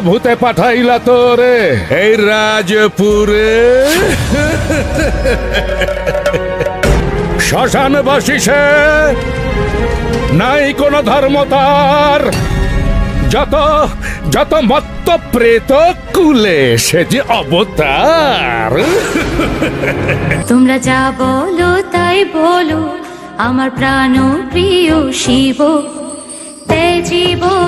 ভূতে পাঠাইলা তোরে। এই রাজপুরে। শ্মশান বসিছে নাই কোন ধর্মতার। যত যত মত্ত প্রেত কুলে সে যে অবতার। তোমরা যা বলো তাই বলো আমার প্রাণ প্রিয় শিব। তেজিব এই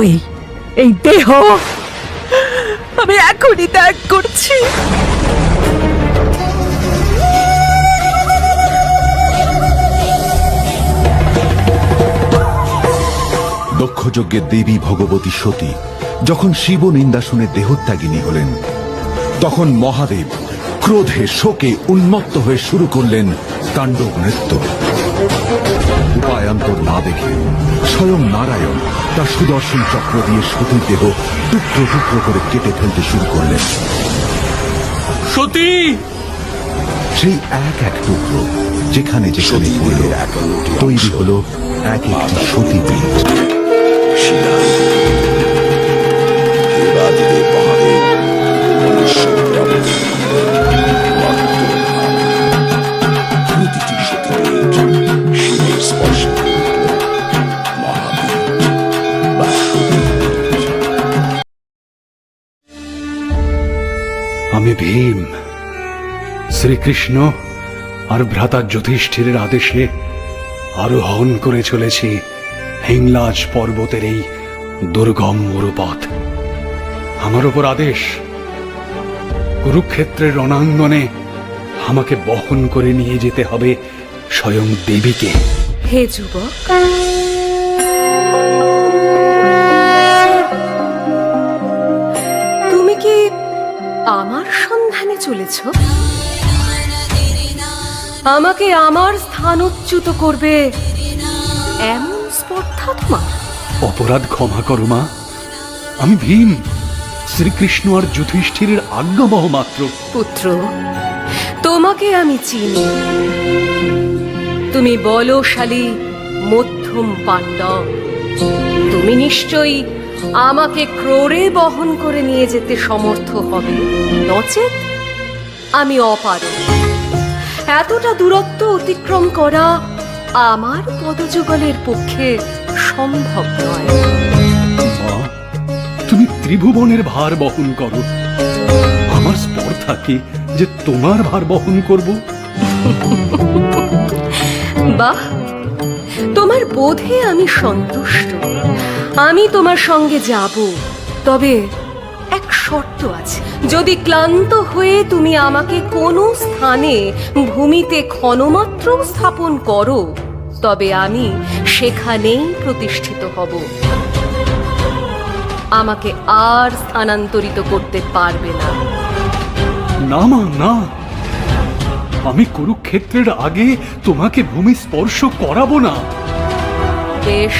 এই এই দেহ আমি এখনই ত্যাগ করছি। দক্ষযজ্ঞের দেবী ভগবতী সতী যখন শিব নিন্দা শুনে দেহত্যাগিনী হলেন, তখন মহাদেব ক্রোধে শোকে উন্মত্ত হয়ে শুরু করলেন তাণ্ডব নৃত্য। উপায়ান্তর না দেখে স্বয়ং নারায়ণ তার সুদর্শন চক্র দিয়ে সতীর দেহ টুকরো টুকরো করে কেটে ফেলতে শুরু করলেন। সতী! সেই এক এক টুকরো যেখানে যে যেখানে এক তৈরি হল এক একটি সতীপীঠ শ্রীকৃষ্ণ আর ভ্রাতা যুধিষ্ঠিরের আদেশে আরোহণ করে চলেছি হিংলাজ পর্বতের এই দুর্গম মরুপথ আমার ওপর আদেশ, কুরুক্ষেত্রের রণাঙ্গনে আমাকে বহন করে নিয়ে যেতে হবে স্বয়ং দেবীকে। হে যুবক। তুমি কি আমার সন্ধানে চলেছ? আমাকে আমার স্থান স্থানচ্যুত করবে। এমন স্পর্ধা তোমার? অপরাধ ক্ষমা করো মা। আমি ভীম। শ্রীকৃষ্ণ আর যুধিষ্ঠিরের আজ্ঞাবহ মাত্র। পুত্র তোমাকে আমি চিনি। তুমি বলশালী মধ্যম পাণ্ডব। তুমি নিশ্চয়ই আমাকে ক্রোড়ে বহন করে নিয়ে যেতে সমর্থ হবে। নচেত আমি অপারগ। এতটা দূরত্ব অতিক্রম করা আমার পদযুগলের পক্ষে সম্ভব নয়। তুমি ত্রিভুবনের ভার বহন করো। আমার স্পর্ধা কি যে তোমার ভার বহন করব? বাহ তোমার বোধে আমি সন্তুষ্ট। আমি তোমার সঙ্গে যাব তবে এক শর্ত আছে। যদি ক্লান্ত হয়ে তুমি আমাকে কোনো স্থানে ভূমিতে ক্ষণমাত্র স্থাপন করো তবে আমি সেখানেই প্রতিষ্ঠিত হব। আমাকে আর স্থানান্তরিত করতে পারবে না। না মা না। আমি কুরুক্ষেত্রের আগে তোমাকে ভূমি স্পর্শ করাবো না। বেশ।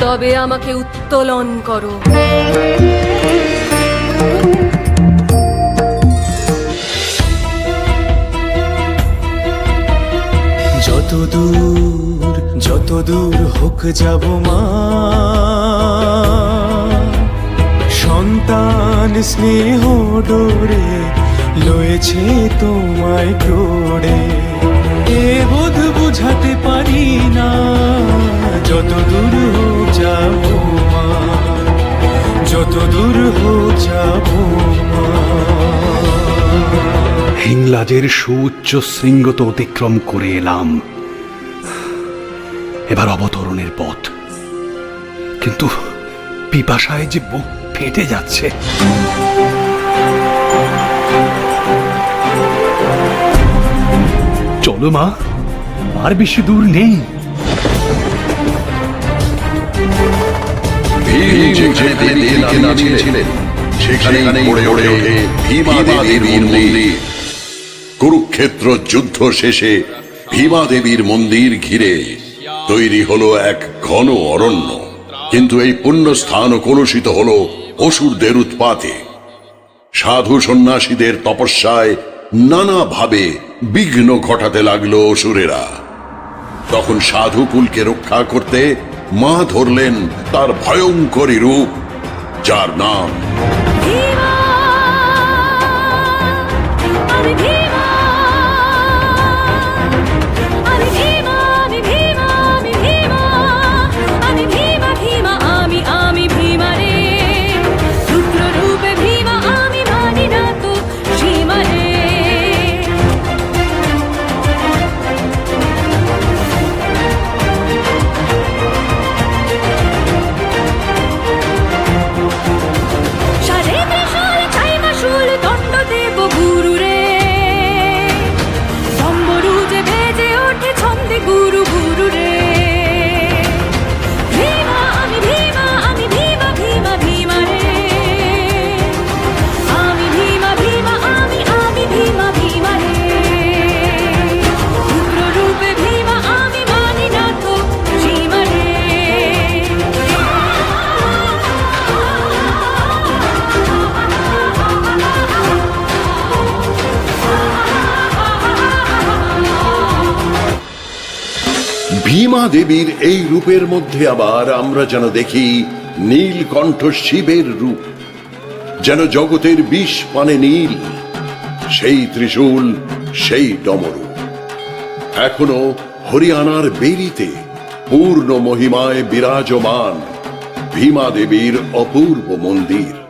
তবে আমাকে উত্তোলন করো। যত দূর যত দূর হোক যাব মা। সন্তান স্নেহ ডোরে লয়েছে তোমায় ক্রোড়ে। এ বোধ বুঝাতে পারি না। দূর হোক যাব হিংলাজের সুউচ্চ শৃঙ্গ তো অতিক্রম করে এলাম। এবার অবতরণের পথ। কিন্তু পিপাসায় যে বুক ফেটে যাচ্ছে। চলো মা, আর বেশি দূর নেই। ভীম যেখানে কুরুক্ষেত্র যুদ্ধ শেষে ভীমা দেবীর মন্দির ঘিরে তৈরি হলো এক ঘন অরণ্য। কিন্তু এই পুণ্যস্থান কলুষিত হলো অসুরদের উৎপাতে সাধু সন্ন্যাসীদের তপস্যায় নানাভাবে বিঘ্ন ঘটাতে লাগল অসুরেরা। তখন সাধুকুলকে রক্ষা করতে মা ধরলেন তার ভয়ঙ্করী রূপ যার নাম দেবীর এই রূপের মধ্যে আবার আমরা যেন দেখি নীলকণ্ঠ শিবের রূপ, যেন জগতের বিষ পানে নীল, সেই ত্রিশূল, সেই ডমরু এখনও হরিয়ানার বেরিতে পূর্ণ মহিমায় বিরাজমান ভীমা দেবীর অপূর্ব মন্দির।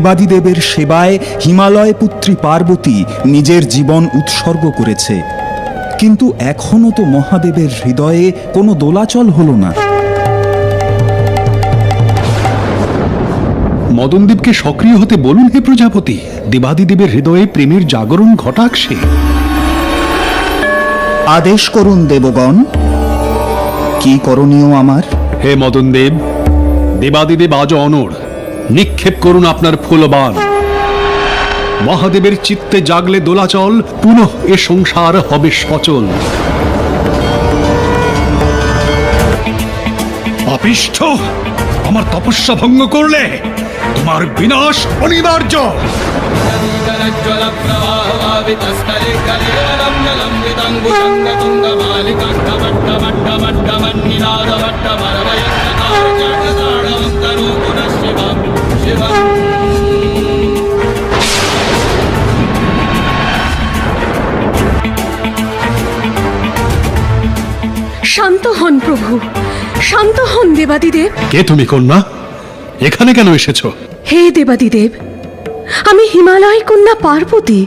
দেবাদিদেবের সেবায় হিমালয় পুত্রী পার্বতী নিজের জীবন উৎসর্গ করেছে। কিন্তু এখনও তো মহাদেবের হৃদয়ে কোনো দোলাচল হলো না। মদনদেবকে সক্রিয় হতে বলুন হে প্রজাপতি দেবাদিদেবের হৃদয়ে প্রেমের জাগরণ ঘটাক সে। আদেশ করুন দেবগণ কি করণীয় আমার? হে মদনদেব দেবাদিদেব আজ অনর নিক্ষেপ করুন আপনার ফুলবান। মহাদেবের চিত্তে জাগলে দোলাচল পুনঃ এ সংসার হবে সচল। পাপিষ্ঠ আমার তপস্যা ভঙ্গ করলে তোমার বিনাশ অনিবার্য। শান্ত হন প্রভু শান্ত হন দেবাদিদেব। কে তুমি কন্যা? এখানে কেন এসেছ? হে দেবাদিদেব আমি হিমালয় কন্যা পার্বতী।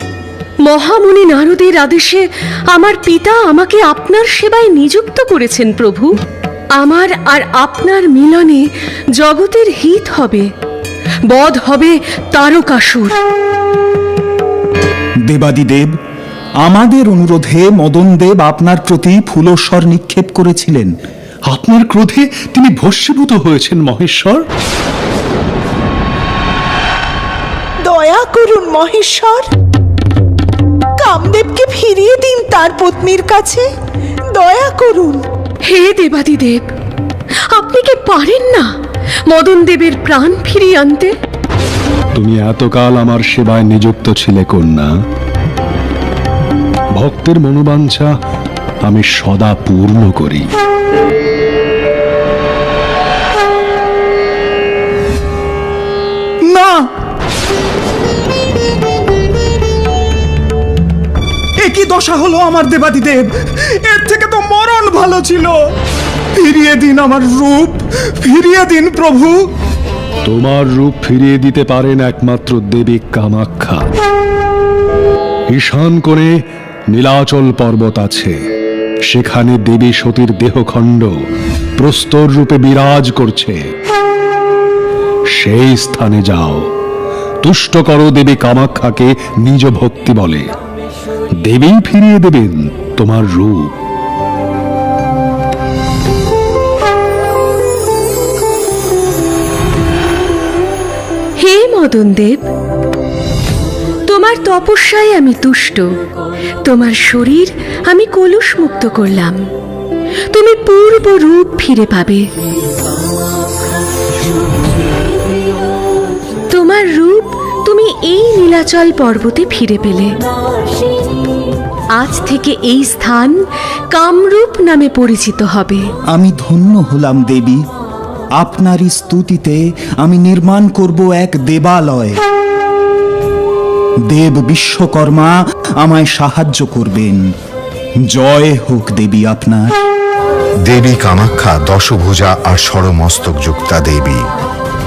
মহামুনি নারদের আদেশে আমার পিতা আমাকে আপনার সেবায় নিযুক্ত করেছেন প্রভু। আমার আর আপনার মিলনে জগতের হিত হবে। বধ হবে তারকাসুর। দেবাদিদেব আমাদের অনুরোধে মদনদেব আপনার প্রতি ফুলস্বর নিক্ষেপ করেছিলেন। আপনার ক্রোধে তিনি ভস্মীভূত হয়েছেন মহেশ্বর। দয়া করুন মহেশ্বর। কামদেবকে ফিরিয়ে দিন তার পত্নীর কাছে। দয়া করুন। হে দেবাদিদেব আপনি কি পারেন না? মদন দেবের প্রাণ ফিরিয়ে আনতে? তুমি এতকাল আমার সেবায় নিযুক্ত ছিলে কন্যা। ভক্তের মনোবাঞ্ছা আমি সদা পূর্ণ করি। না! এ কি দশা হলো আমার দেবাদিদেব? এর থেকে তো মরণ ভালো ছিল। ফিরিয়ে দিন আমার রূপ। ফিরিয়ে দিন প্রভু। তোমার রূপ ফিরিয়ে দিতে পারেন একমাত্র দেবী কামাখ্যা। ঈশান কোণে নীলাচল পর্বত আছে। সেখানে দেবী সতীর দেহখণ্ড প্রস্তর রূপে বিরাজ করছে। সেই স্থানে যাও। তুষ্ট করো দেবী কামাখ্যাকে, নিজ ভক্তি বলে। দেবী ফিরিয়ে দেবেন তোমার রূপ। মদন দেব, তোমার তপস্যায় আমি তুষ্ট। তোমার শরীর আমি কলুষ মুক্ত করলাম। তুমি পূর্ব রূপ ফিরে পাবে। তোমার রূপ তুমি এই নীলাচল পর্বতে ফিরে পেলে। আজ থেকে এই স্থান কামরূপ নামে পরিচিত হবে। আমি ধন্য হলাম দেবী। আপনারই স্তুতিতে আমি নির্মাণ করব এক দেবালয়। দেব বিশ্বকর্মা আমায় সাহায্য করবেন। জয় হোক দেবী আপনার। দেবী কামাখ্যা, দশভুজা আর ষড়মস্তক যুক্তা দেবী।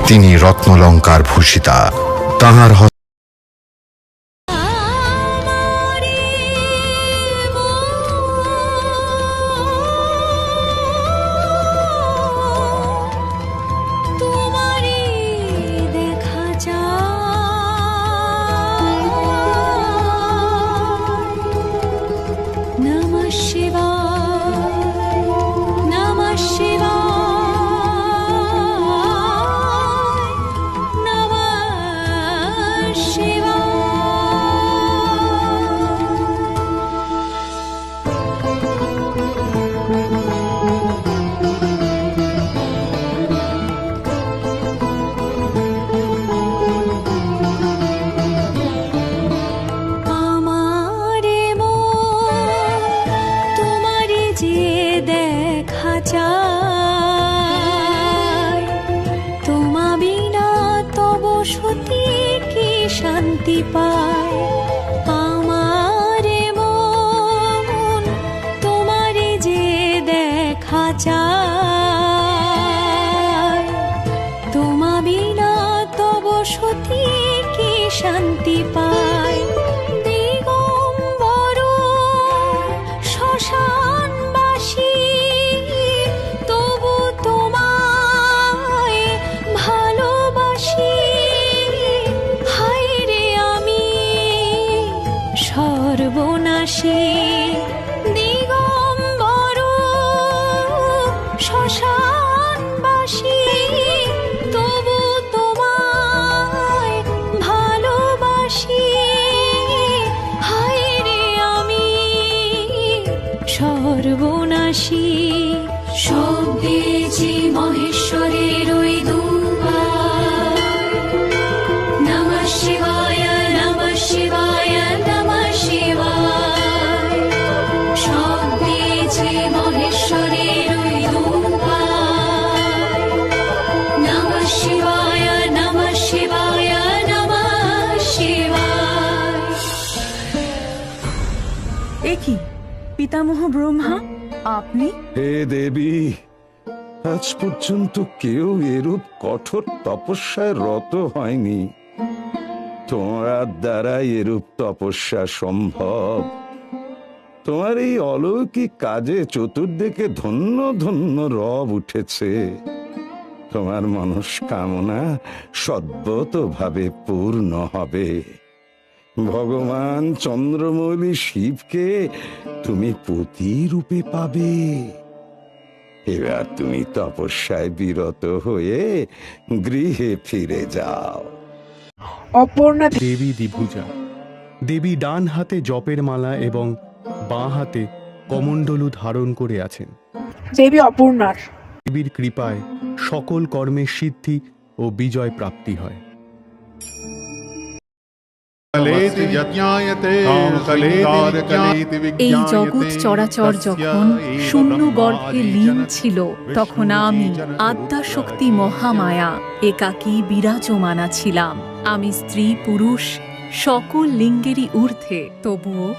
তিনি রত্নলঙ্কার ভূষিতা। তাহার পিতামহ ব্রহ্মা, আপনি? হে দেবী, আজ পর্যন্ত কেউ এরূপ কঠোর তপস্যায় রত হয়নি। তোমার দ্বারা এরূপ তপস্যা সম্ভব। তোমার এই অলৌকিক কাজে চতুর্দিকে ধন্য ধন্য রব উঠেছে। তোমার মনস্কামনা সদ্যতভাবে পূর্ণ হবে। ভগবান চন্দ্রমৌলি শিবকে তুমি পতি রূপে পাবে। এবার তুমি তপস্যায় বিরত হয়ে গৃহে ফিরে যাও। অপর্ণা দেবী দ্বিভুজা দেবী ডান হাতে জপের মালা এবং বাঁ হাতে কমণ্ডলু ধারণ করে আছেন। দেবী অপর্ণার। দেবীর কৃপায় সকল কর্মের সিদ্ধি ও বিজয় প্রাপ্তি হয়। এই জগৎ চরাচর যখন শূন্য গর্ভে লীন ছিল তখন আমি আদ্যা শক্তি মহামায়া একাকী বিরাজমানা ছিলাম আমি স্ত্রী পুরুষ সকল লিঙ্গেরই ঊর্ধ্বে তবুও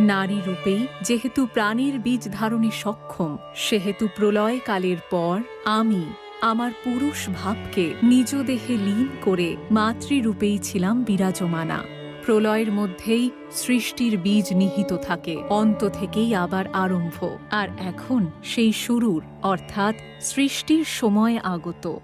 নারী রূপেই যেহেতু প্রাণীর বীজ ধারণে সক্ষম সেহেতু প্রলয় কালের পর আমি আমার পুরুষ ভাবকে নিজ দেহে লীন করে মাতৃরূপেই ছিলাম বিরাজমানা। প্রলয়ের মধ্যেই সৃষ্টির বীজ নিহিত থাকে। অন্ত থেকেই আবার আরম্ভ। আর এখন সেই শুরুর, অর্থাৎ সৃষ্টির সময় আগত।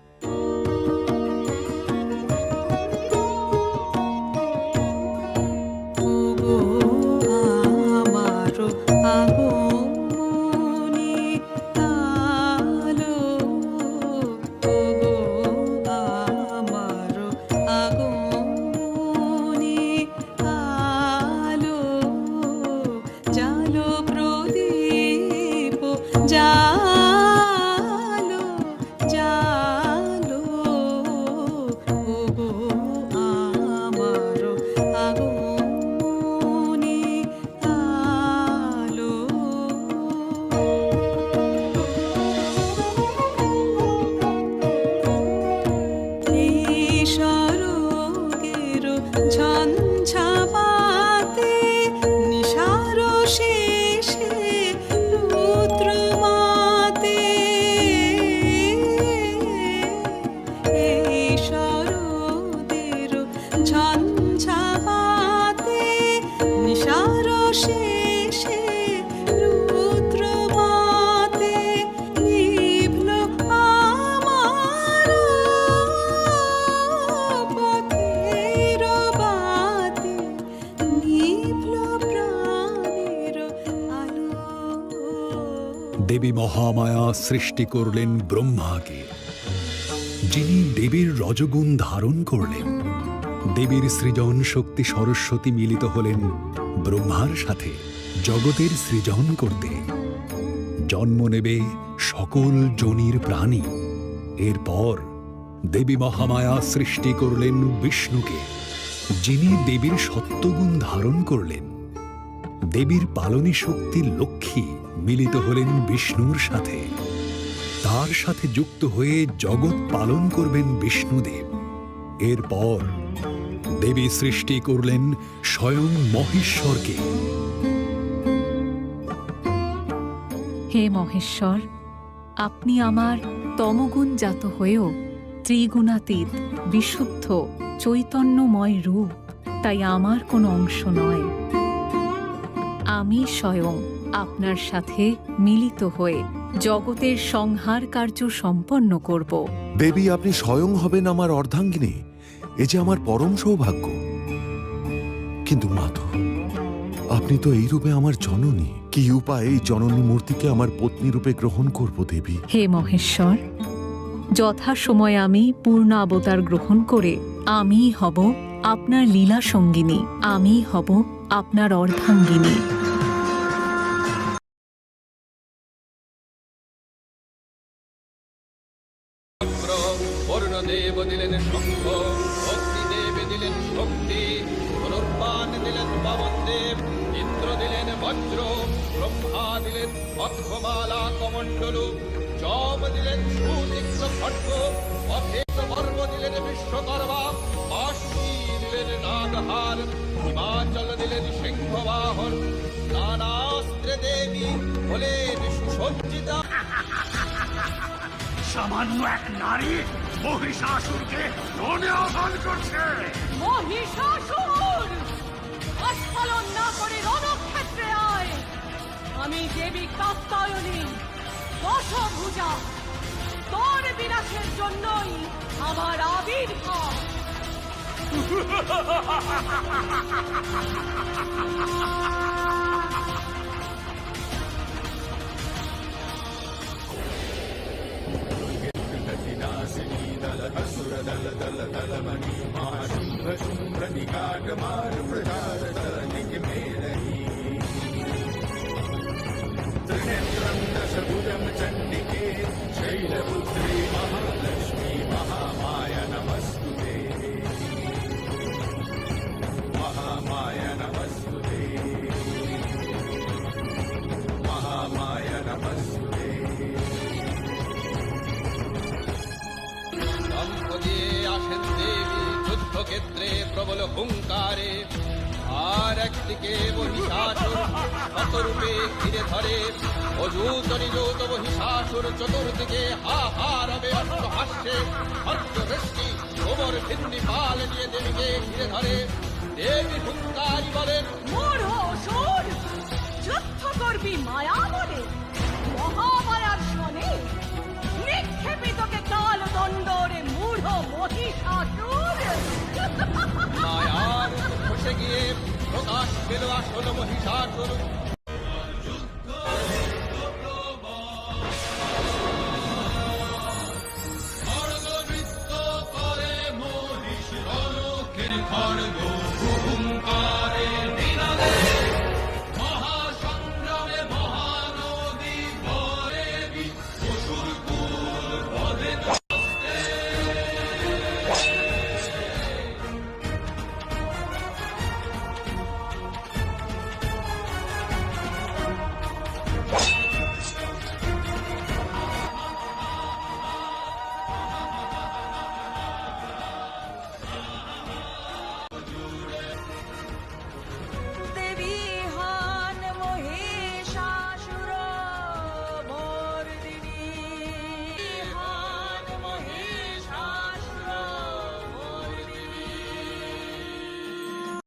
সৃষ্টি করলেন ব্রহ্মাকে, যিনি দেবীর রজগুণ ধারণ করলেন। দেবীর সৃজন শক্তি সরস্বতী মিলিত হলেন ব্রহ্মার সাথে জগতের সৃজন করতে। জন্ম নেবে সকল জনির প্রাণী। এরপর দেবী মহামায়া সৃষ্টি করলেন বিষ্ণুকে, যিনি দেবীর সত্যগুণ ধারণ করলেন। দেবীর পালনী শক্তির লক্ষ্মী মিলিত হলেন বিষ্ণুর সাথে। তার সাথে যুক্ত হয়ে জগৎ পালন করবেন বিষ্ণুদেব। এরপর দেবী সৃষ্টি করলেন স্বয়ং মহেশ্বরকে। হে মহেশ্বর, আপনি আমার তমগুণ জাত হয়েও ত্রিগুণাতীত, বিশুদ্ধ, চৈতন্যময় রূপ, তাই আমার কোনো অংশ নয়। আমি স্বয়ং আপনার সাথে মিলিত হয়ে জগতের সংহার কার্য সম্পন্ন করব। দেবী আপনি স্বয়ং হবেন আমার অর্ধাঙ্গিনী। এ যে আমার পরম সৌভাগ্য। কিন্তু মাধব আপনি তো এই রূপে আমার জননী। কি উপায়ে এই জননী মূর্তিকে আমার পত্নী রূপে গ্রহণ করব দেবী? হে মহেশ্বর যথাসময়ে আমি পূর্ণ অবতার গ্রহণ করে আমিই হব আপনার লীলা সঙ্গিনী আমি হব আপনার অর্ধাঙ্গিনী। সামান্য এক নারী মহিষাসুরকে রণে আহ্বান করছে। মহিষাসুর! আস্ফালন না করে রণক্ষেত্রে আয়। আমি দেবী কাত্তায়নী দশভুজা তোর বিনাশের জন্যই আমার আবির্ভাব। तलमणि महाशुम्भ शुम्भ निकाटमारुप्रसाद প্রবল হুঙ্কারে। আর একদিকে মহিষাসুর শতরূপে ঘিরে ধরে। অযুত নিযুত মহিষাসুর চতুর্দিকে হা হা রবে অস্ত্র হাস্যে অর্থ বৃষ্টি কোমর ভিন্নি পাল নিয়ে দেবীকে ঘিরে ধরে। দেবী হুঙ্কারি বলেন মূঢ় অসুর যুদ্ধ করবি মায়া বলে। প্রকাশ পেল আসল মহিষাসুর খড়গ